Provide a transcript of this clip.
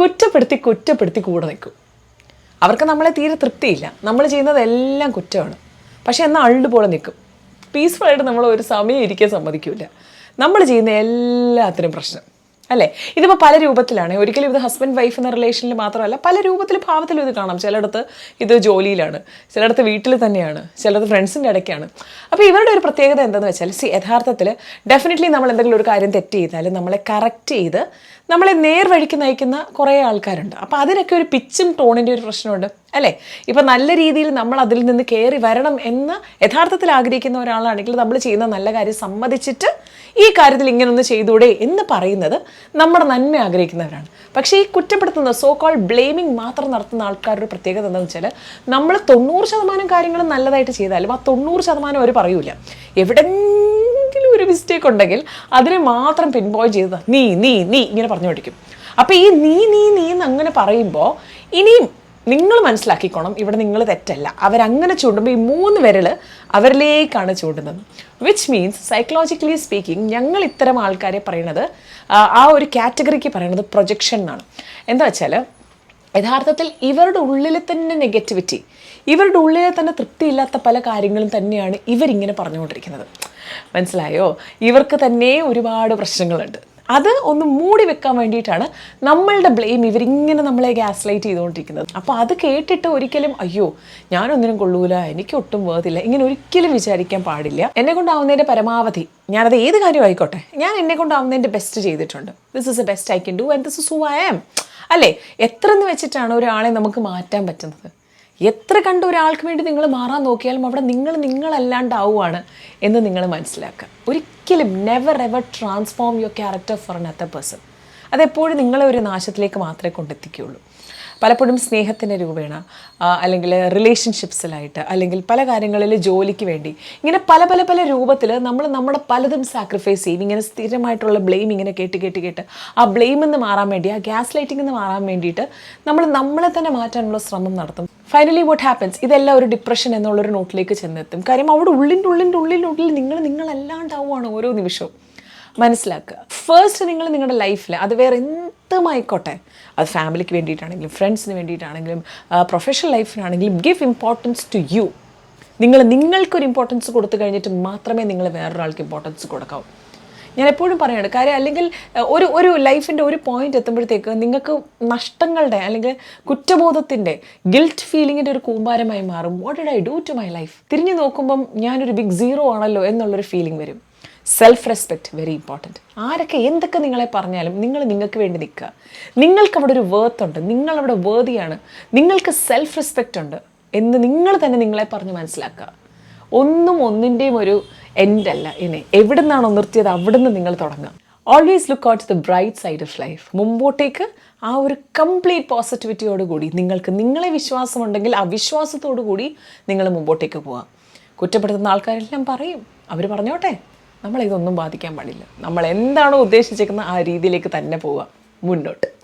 കുറ്റപ്പെടുത്തി കുറ്റപ്പെടുത്തി കൂടെ നിൽക്കും. അവർക്ക് നമ്മളെ തീരെ തൃപ്തിയില്ല. നമ്മൾ ചെയ്യുന്നതെല്ലാം കുറ്റമാണ്. പക്ഷെ എന്നാൽ അള്ളു പോലെ നിൽക്കും. പീസ്ഫുള്ളായിട്ട് നമ്മൾ ഒരു സമയം ഇരിക്കാൻ സമ്മതിക്കില്ല നമ്മൾ ചെയ്യുന്ന എല്ലാത്തിനും പ്രശ്നം. അല്ലേ? ഇതിപ്പോൾ പല രൂപത്തിലാണ്. ഒരിക്കലും ഇത് ഹസ്ബൻഡ് വൈഫ് എന്ന റിലേഷനിൽ മാത്രമല്ല പല രൂപത്തിൽ ഭാവത്തിലും ഇത് കാണാം. ചിലയിടത്ത് ഇത് ജോലിയിലാണ് ചിലയിടത്ത് വീട്ടിൽ തന്നെയാണ് ചിലത് ഫ്രണ്ട്സിന്റെ ഇടയ്ക്കാണ്. അപ്പോൾ ഇവരുടെ ഒരു പ്രത്യേകത എന്താണെന്ന് വെച്ചാൽ സി യഥാർത്ഥത്തിൽ ഡെഫിനറ്റ്ലി നമ്മൾ എന്തെങ്കിലും ഒരു കാര്യം തെറ്റ് ചെയ്താൽ നമ്മളെ കറക്റ്റ് ചെയ്ത് നമ്മളെ നേർവഴിക്ക് നയിക്കുന്ന കുറേ ആൾക്കാരുണ്ട്. അപ്പോൾ അതിനൊക്കെ ഒരു പിച്ചും ടോണിന്റെ ഒരു പ്രശ്നമുണ്ട്. അല്ലേ? ഇപ്പം നല്ല രീതിയിൽ നമ്മൾ അതിൽ നിന്ന് കയറി വരണം എന്ന് യഥാർത്ഥത്തിൽ ആഗ്രഹിക്കുന്ന ഒരാളാണെങ്കിൽ നമ്മൾ ചെയ്യുന്ന നല്ല കാര്യം സമ്മതിച്ചിട്ട് ഈ കാര്യത്തിൽ ഇങ്ങനൊന്ന് ചെയ്തൂടെ എന്ന് പറയുന്നത് നമ്മുടെ നന്മ ആഗ്രഹിക്കുന്നവരാണ്. പക്ഷേ ഈ കുറ്റപ്പെടുത്തുന്ന സോ കോൾ ബ്ലെയിമിങ് മാത്രം നടത്തുന്ന ആൾക്കാരുടെ പ്രത്യേകത എന്താണെന്ന് വെച്ചാൽ നമ്മൾ തൊണ്ണൂറ് ശതമാനം കാര്യങ്ങൾ നല്ലതായിട്ട് ചെയ്താലും ആ തൊണ്ണൂറ് ശതമാനം അവർ പറയൂല. എവിടെങ്കിലും ഒരു മിസ്റ്റേക്ക് ഉണ്ടെങ്കിൽ അതിനെ മാത്രം പിൻപോയ് ചെയ്ത് നീ നീ നീ ഇങ്ങനെ പറഞ്ഞു പഠിക്കും അപ്പോൾ ഈ നീ നീ നീ എന്ന് അങ്ങനെ പറയുമ്പോൾ ഇനിയും നിങ്ങൾ മനസ്സിലാക്കിക്കോണം ഇവിടെ നിങ്ങൾ തെറ്റല്ല. അവരങ്ങനെ ചൂണ്ടുമ്പോൾ ഈ മൂന്ന് വിരൽ അവരിലേക്കാണ് ചൂണ്ടുന്നത്. വിച്ച് മീൻസ് സൈക്കോളജിക്കലി സ്പീക്കിംഗ് ഞങ്ങൾ ഇത്തരം ആൾക്കാരെ പറയണത് ആ, ഒരു കാറ്റഗറിക്ക് പറയണത് പ്രൊജക്ഷൻ എന്നാണ്. എന്താ വെച്ചാൽ യഥാർത്ഥത്തിൽ ഇവരുടെ ഉള്ളിൽ തന്നെ നെഗറ്റിവിറ്റി ഇവരുടെ ഉള്ളിൽ തന്നെ തൃപ്തിയില്ലാത്ത പല കാര്യങ്ങളും തന്നെയാണ് ഇവരിങ്ങനെ പറഞ്ഞുകൊണ്ടിരിക്കുന്നത്. മനസ്സിലായോ? ഇവർക്ക് തന്നെ ഒരുപാട് പ്രശ്നങ്ങളുണ്ട്. അത് ഒന്ന് മൂടി വെക്കാൻ വേണ്ടിയിട്ടാണ് നമ്മളുടെ ബ്ലെയിം ഇവരിങ്ങനെ നമ്മളെ ഗ്യാസ് ലൈറ്റ് ചെയ്തുകൊണ്ടിരിക്കുന്നത്. അപ്പോൾ അത് കേട്ടിട്ട് ഒരിക്കലും അയ്യോ ഞാനൊന്നിനും കൊള്ളൂല എനിക്ക് ഒട്ടും വേർതില്ല ഇങ്ങനെ ഒരിക്കലും വിചാരിക്കാൻ പാടില്ല. എന്നെ കൊണ്ടാവുന്നതിന്റെ പരമാവധി ഞാനത് ഏത് കാര്യമായിക്കോട്ടെ ഞാൻ എന്നെ കൊണ്ടാവുന്നതിന്റെ ബെസ്റ്റ് ചെയ്തിട്ടുണ്ട്. This is a best I can do and this is who I am അല്ലേ? എത്ര എന്ന് വെച്ചിട്ടാണ് ഒരാളെ നമുക്ക് മാറ്റാൻ പറ്റുന്നത്? എത്ര കണ്ട ഒരാൾക്ക് വേണ്ടി നിങ്ങൾ മാറാൻ നോക്കിയാലും അവിടെ നിങ്ങൾ നിങ്ങളല്ലാണ്ടാവുകയാണ് എന്ന് നിങ്ങൾ മനസ്സിലാക്കുക. ഒരിക്കലും never ever transform your character for another person അതെപ്പോഴും നിങ്ങളെ ഒരു നാശത്തിലേക്ക് മാത്രമേ കൊണ്ടെത്തിക്കുകയുള്ളൂ. പലപ്പോഴും സ്നേഹത്തിന്റെ രൂപേണ അല്ലെങ്കിൽ റിലേഷൻഷിപ്സിലായിട്ട് അല്ലെങ്കിൽ പല കാര്യങ്ങളിൽ ജോലിക്ക് വേണ്ടി ഇങ്ങനെ പല പല പല രൂപത്തിൽ നമ്മൾ നമ്മുടെ പലതും സാക്രിഫൈസ് ചെയ്യും. ഇങ്ങനെ സ്ഥിരമായിട്ടുള്ള ബ്ലെയിം ഇങ്ങനെ കേട്ട് കേട്ട് കേട്ട് ആ ബ്ലെയിമിൽ നിന്ന് മാറാൻ വേണ്ടി ആ ഗ്യാസ് ലൈറ്റിംഗ് നിന്ന് മാറാൻ വേണ്ടിയിട്ട് നമ്മൾ നമ്മളെ തന്നെ മാറ്റാനുള്ള ശ്രമം നടത്തും. ഫൈനലി വാട്ട് ഹാപ്പൻസ് ഇതെല്ലാം ഒരു ഡിപ്രഷൻ എന്നുള്ളൊരു നോട്ടിലേക്ക് ചെന്നെത്തും. കാര്യം അവിടെ ഉള്ളിന്റെ ഉള്ളിന്റെ ഉള്ളിൽ നിങ്ങൾ നിങ്ങളല്ലാണ്ടാവുകയാണ് ഓരോ നിമിഷവും. മനസ്സിലാക്കുക. ഫസ്റ്റ് നിങ്ങൾ നിങ്ങളുടെ ലൈഫിൽ അത് വേറെ എന്തുമായിക്കോട്ടെ. അത് ഫാമിലിക്ക് വേണ്ടിയിട്ടാണെങ്കിലും ഫ്രണ്ട്സിന് വേണ്ടിയിട്ടാണെങ്കിലും പ്രൊഫഷണൽ ലൈഫിനാണെങ്കിലും ഗിവ് ഇമ്പോർട്ടൻസ് ടു യു നിങ്ങൾ നിങ്ങൾക്കൊരു ഇമ്പോർട്ടൻസ് കൊടുത്തു കഴിഞ്ഞിട്ട് മാത്രമേ നിങ്ങൾ വേറൊരാൾക്ക് ഇമ്പോർട്ടൻസ് കൊടുക്കാവൂ. ഞാൻ എപ്പോഴും പറയുന്നുണ്ട് കാര്യം അല്ലെങ്കിൽ ഒരു ഒരു ലൈഫിന്റെ ഒരു പോയിന്റ് എത്തുമ്പോഴത്തേക്ക് നിങ്ങൾക്ക് നഷ്ടങ്ങളുടെ അല്ലെങ്കിൽ കുറ്റബോധത്തിന്റെ ഗിൽറ്റ് ഫീലിങ്ങിന്റെ ഒരു കൂമ്പാരമായി മാറും. What did I do to my life തിരിഞ്ഞു നോക്കുമ്പം ഞാനൊരു ബിഗ് സീറോ ആണല്ലോ എന്നുള്ളൊരു ഫീലിംഗ് വരും. സെൽഫ് റെസ്പെക്റ്റ് വെരി ഇമ്പോർട്ടന്റ് ആരൊക്കെ എന്തൊക്കെ നിങ്ങളെ പറഞ്ഞാലും നിങ്ങൾ നിങ്ങൾക്ക് വേണ്ടി നിൽക്കുക. നിങ്ങൾക്ക് അവിടെ ഒരു വേർത്ത് ഉണ്ട് നിങ്ങളവിടെ വേർതിയാണ് നിങ്ങൾക്ക് സെൽഫ് റെസ്പെക്റ്റ് ഉണ്ട് എന്ന് നിങ്ങൾ തന്നെ നിങ്ങളെ പറഞ്ഞ് മനസ്സിലാക്കുക. ഒന്നും ഒന്നിന്റെയും ഒരു എൻഡ് അല്ല. ഇനി എവിടെ നിന്നാണോ നിർത്തിയത് അവിടെ നിന്ന് നിങ്ങൾ തുടങ്ങുക. Always look out the bright side of life മുമ്പോട്ടേക്ക് ആ ഒരു കംപ്ലീറ്റ് പോസിറ്റിവിറ്റിയോടുകൂടി നിങ്ങൾക്ക് നിങ്ങളെ വിശ്വാസമുണ്ടെങ്കിൽ ആ വിശ്വാസത്തോടു കൂടി നിങ്ങൾ മുമ്പോട്ടേക്ക് പോവാം കുറ്റപ്പെടുത്തുന്ന ആൾക്കാരെല്ലാം പറയും. അവർ പറഞ്ഞോട്ടെ നമ്മളെ ഇതൊന്നും ബാധിക്കാൻ പാടില്ല. നമ്മൾ എന്താണോ ഉദ്ദേശിച്ചേക്കുന്ന ആ രീതിയിലേക്ക് തന്നെ പോവുക. മുന്നോട്ട്.